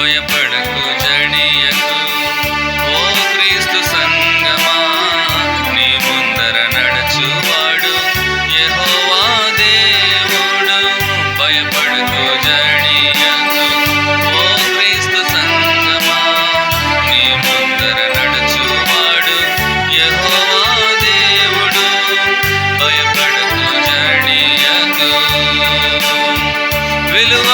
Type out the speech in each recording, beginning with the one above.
భయపడకు జడియకు. ఓ క్రీస్తు సంగమా నీ ముందర నడుచువాడు. యహోవా దేవుడు భయపడకు జడియకు. ఓ క్రీస్తు సంగమా నీ ముందర నడుచువాడు. యహోవా దేవుడు భయపడకు జడియకు. విలువ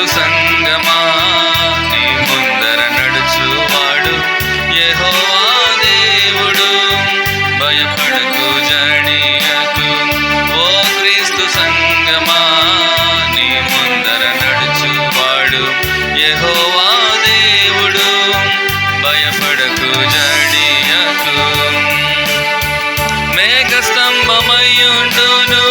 యేసు సంగమా నీ ముందర నడుచువాడు. యెహోవా దేవుడు భయపడకు జడియకు. ఓ క్రీస్తు సంగమా నీ ముందర నడుచువాడు. యెహోవా దేవుడు భయపడకు జడియకు. మేఘ స్తంభమయ్యుండును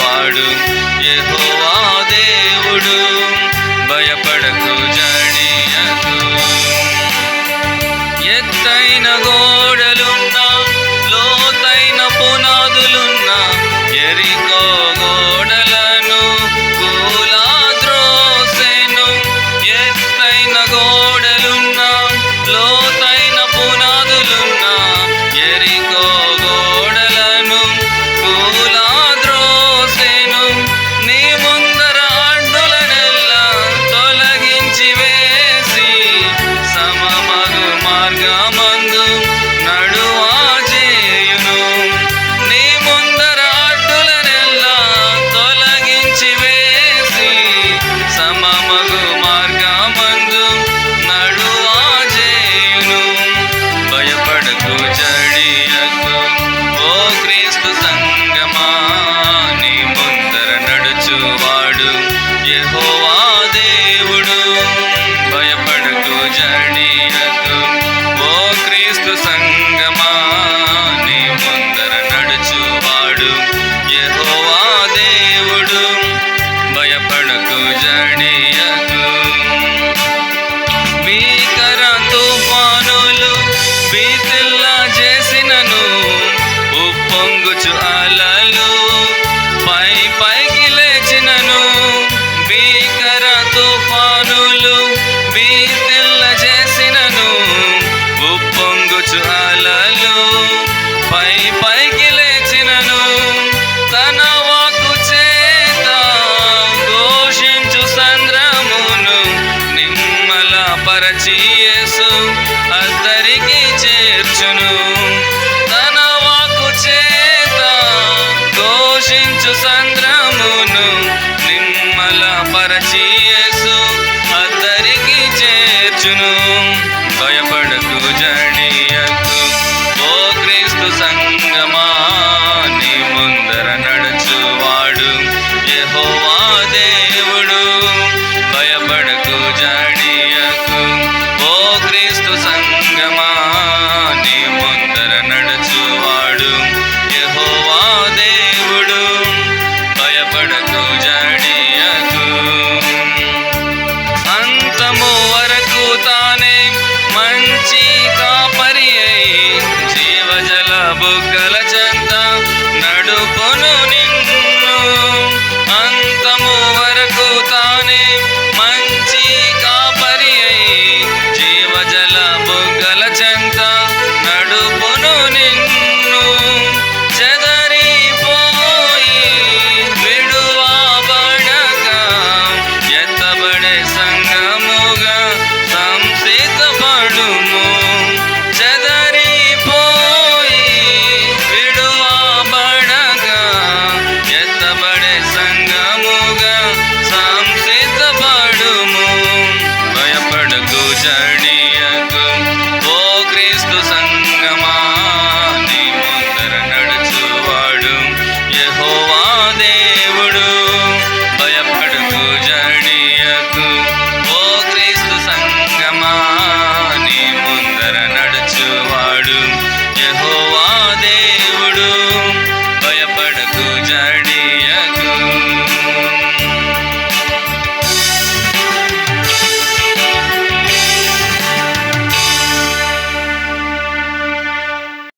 వాడు. యహో Cardíaco, రోజు అలలు పై పైకి లేచినను భీకర తుఫానులు బీతిల్ల చేసినను. ఉప్పొంగుచు అలలు పై పైకి లేచినను తన వాకు చేత ఘోషించు సంద్రమును నిమ్మల పరచియేసు యేసు సంగ్రమును నిమ్మల పరచియేసు అద్దరికి చేర్చును. భయపడకు జడీ